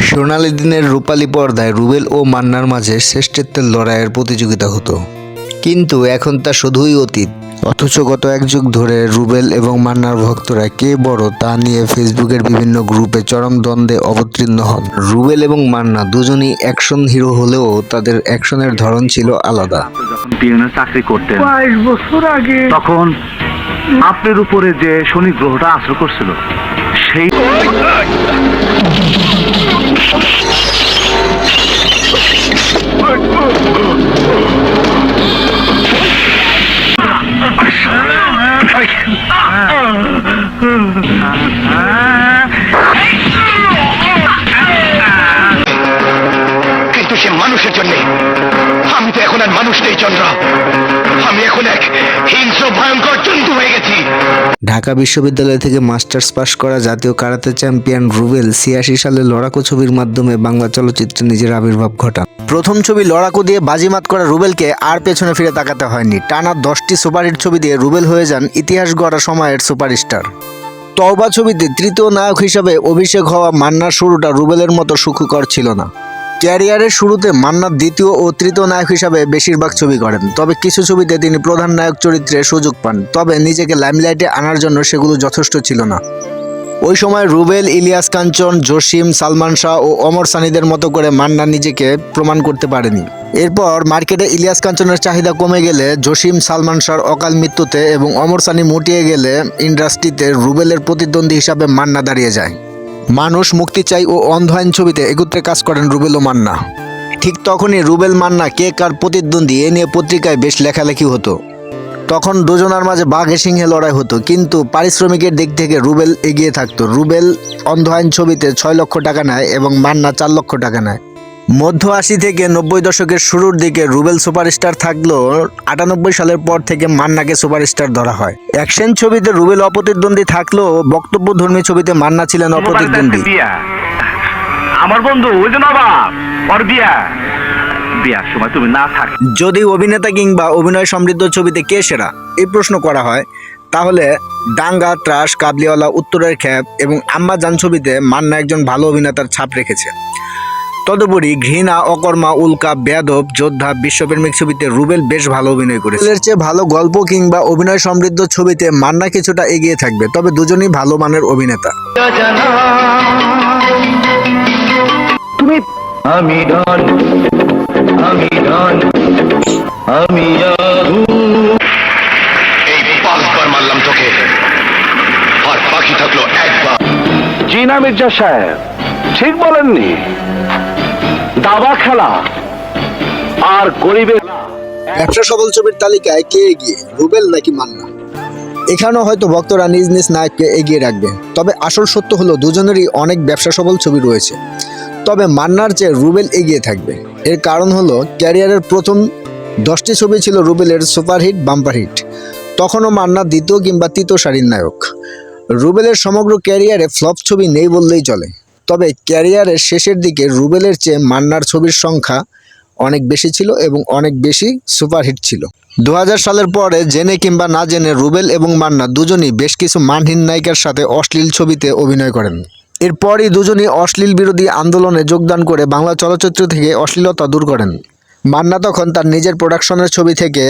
সোনালী দিনের রূপালী পর্দায় রুবেল ও মান্নার মাঝে শ্রেষ্ঠত্বের লড়াইয়ের প্রতিযোগিতা হতো। কিন্তু এখন তা শুধুই অতীত। অথচ গত এক যুগ ধরে রুবেল এবং মান্নার ভক্তরা কে বড় তা নিয়ে ফেসবুকের বিভিন্ন গ্রুপে চরম দ্বন্দ্বে অবতীর্ণ হন। রুবেল এবং মান্না দুজনই অ্যাকশন হিরো হলেও তাদের অ্যাকশনের ধরন ছিল আলাদা। যখন চাকরি করতেন বাইশ বছর আগে তখন আপনার উপরে যে শনি গ্রহটা আসর করছিল সেই মানুষের জন্য। আমি তো এখন আর মানুষ নেই, চন্দ্র। আমি এখন এক হিংস্র, ভয়ঙ্কর জন্তু হয়ে গেছি। ঢাকা বিশ্ববিদ্যালয় থেকে মাস্টার্স পাশ করা জাতীয় কারাতে চ্যাম্পিয়ন রুবেল ছিয়াশি সালে লড়াকু ছবির মাধ্যমে বাংলা চলচ্চিত্রে নিজের আবির্ভাব ঘটান। প্রথম ছবি লড়াকু দিয়ে বাজিমাত করা রুবেলকে আর পেছনে ফিরে তাকাতে হয়নি। টানা দশটি সুপারহিট ছবি দিয়ে রুবেল হয়ে যান ইতিহাস গড়া সময়ের সুপারস্টার। তওবা ছবিতে তৃতীয় নায়ক হিসাবে অভিষেক হওয়া মান্নার শুরুটা রুবেলের মতো সুখকর ছিল না। ক্যারিয়ারের শুরুতে মান্নার দ্বিতীয় ও তৃতীয় নায়ক হিসাবে বেশিরভাগ ছবি করেন তবে কিছু ছবিতে তিনি প্রধান নায়ক চরিত্রে সুযোগ পান। তবে নিজেকে লাইমলাইটে আনার জন্য সেগুলো যথেষ্ট ছিল না। ওই সময় রুবেল, ইলিয়াস কাঞ্চন, জসিম, সালমান শাহ ও অমর সানিদের মতো করে মান্না নিজেকে প্রমাণ করতে পারেনি। এরপর মার্কেটে ইলিয়াস কাঞ্চনের চাহিদা কমে গেলে জসিম, সালমান শাহর অকাল মৃত্যুতে এবং অমর সানি মুটিয়ে গেলে ইন্ডাস্ট্রিতে রুবেলের প্রতিদ্বন্দ্বী হিসাবে মান্না দাঁড়িয়ে যায়। মানুষ মুক্তি চাই ও অন্ধ আইন ছবিতে একত্রে কাজ করেন রুবেল ও মান্না। ঠিক তখনই রুবেল, মান্না কে কার প্রতিদ্বন্দ্বী এ নিয়ে পত্রিকায় বেশ লেখালেখি হতো। তখন দুজনার মাঝে বাঘে সিংহে লড়াই হতো, কিন্তু পারিশ্রমিকের দিক থেকে রুবেল এগিয়ে থাকতো। রুবেল অন্ধ আইন ছবিতে ছয় লক্ষ টাকা নেয় এবং মান্না চার লক্ষ টাকা নেয়। মধ্য আশি থেকে নব্বই দশকের শুরুর দিকে রুবেল সুপারস্টার থাকলেও আটানব্বই সালের পর থেকে মান্নাকে সুপারস্টার ধরা হয়। অ্যাকশন ছবিতে রুবেল অপ্রতিদ্বন্দ্বী থাকলেও বক্তব্যধর্মী ছবিতে মান্না ছিলেন অপ্রতিদ্বন্দ্বী। আমার বন্ধু ওই যে নবাব বিয়া। বিয়ার সময় তুমি না থাক যদি অভিনেতা কিংবা অভিনয় সমৃদ্ধ ছবিতে কে সেরা? এই প্রশ্ন করা হয়। তাহলে ডাঙ্গা ত্রাস কাবলিওয়ালা উত্তরের খ্যাপ এবং আম্মা জান ছবিতে মান্না একজন ভালো অভিনেতার ছাপ রেখেছে। তদুপরি ঘৃণা অকর্মা উল্কা বেয়াদব যোদ্ধা বিশ্বপ্রেমিক ছবিতে রুবেল বেশ ভালো অভিনয় করেছে। এর চেয়ে ভালো গল্প কিংবা অভিনয় সমৃদ্ধ ছবিতে মান্না কিছুটা এগিয়ে থাকবে তবে দুজনই ভালো মানের অভিনেতা। তুমি আমি ডন আমি ডন আমি পাঁচবার মারলাম তোকে। আর বাকি থাকল একবার। জিনা মির্জা সাহেব ঠিক বলেননি? দাবা খেলা আর গরিবের ব্যবসা সফল ছবির তালিকায় কে এগিয়ে, রুবেল নাকি মান্না? এখানেও হয়তো ভক্তরা নিজ নিজ নায়ককে এগিয়ে রাখবে। তবে আসল সত্য হলো দুজনেরই অনেক ব্যবসা সফল ছবি রয়েছে। তবে মান্নার চেয়ে রুবেল এগিয়ে থাকবে। এর কারণ হলো ক্যারিয়ারের প্রথম দশটি ছবি ছিল রুবেলের সুপারহিট বাম্পার হিট তখনও মান্না দ্বিতীয় কিংবা তৃতীয় সারির নায়ক। রুবেলের সমগ্র ক্যারিয়ারে ফ্লপ ছবি নেই বললেই চলে। তবে ক্যারিয়ারের শেষের দিকে রুবেলের চেয়ে মান্নার ছবির সংখ্যা অনেক বেশি ছিল এবং অনেক বেশি সুপারহিট ছিল। দু হাজার সালের পরে জেনে কিংবা না জেনে রুবেল এবং মান্না দুজনই বেশ কিছু মানহীন নায়িকার সাথে অশ্লীল ছবিতে অভিনয় করেন। এরপরই দুজনই অশ্লীল বিরোধী আন্দোলনে যোগদান করে বাংলা চলচ্চিত্র থেকে অশ্লীলতা দূর করেন। মান্না তখন তার নিজের প্রোডাকশনের ছবি থেকে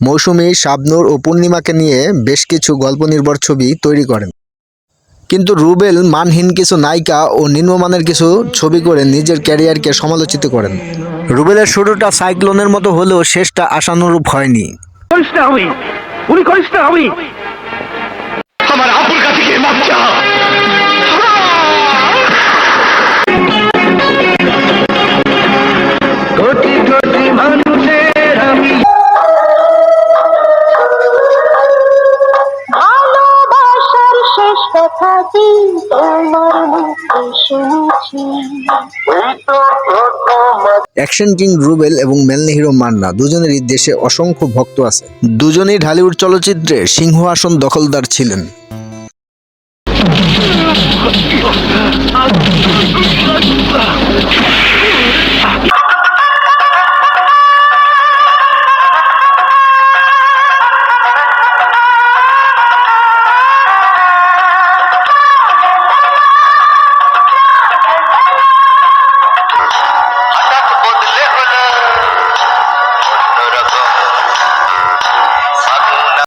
মৌসুমী, শাবনূর ও পূর্ণিমাকে নিয়ে বেশ কিছু গল্প নির্ভর ছবি তৈরি করেন। কিন্তু রুবেল মানহীন কিছু নায়িকা ও নিম্নমানের কিছু ছবি করে নিজের ক্যারিয়ারকে সমালোচিত করেন। রুবেলের শুরুটা সাইক্লোনের মতো হলেও শেষটা আশানুরূপ হয়নি। অ্যাকশন কিং রুবেল এবং মেলনিহিরো মান্না দুজনেরই দেশে অসংখ্য ভক্ত আছে। দুজনেই ঢালিউড চলচ্চিত্রে সিংহ আসন দখলদার ছিলেন।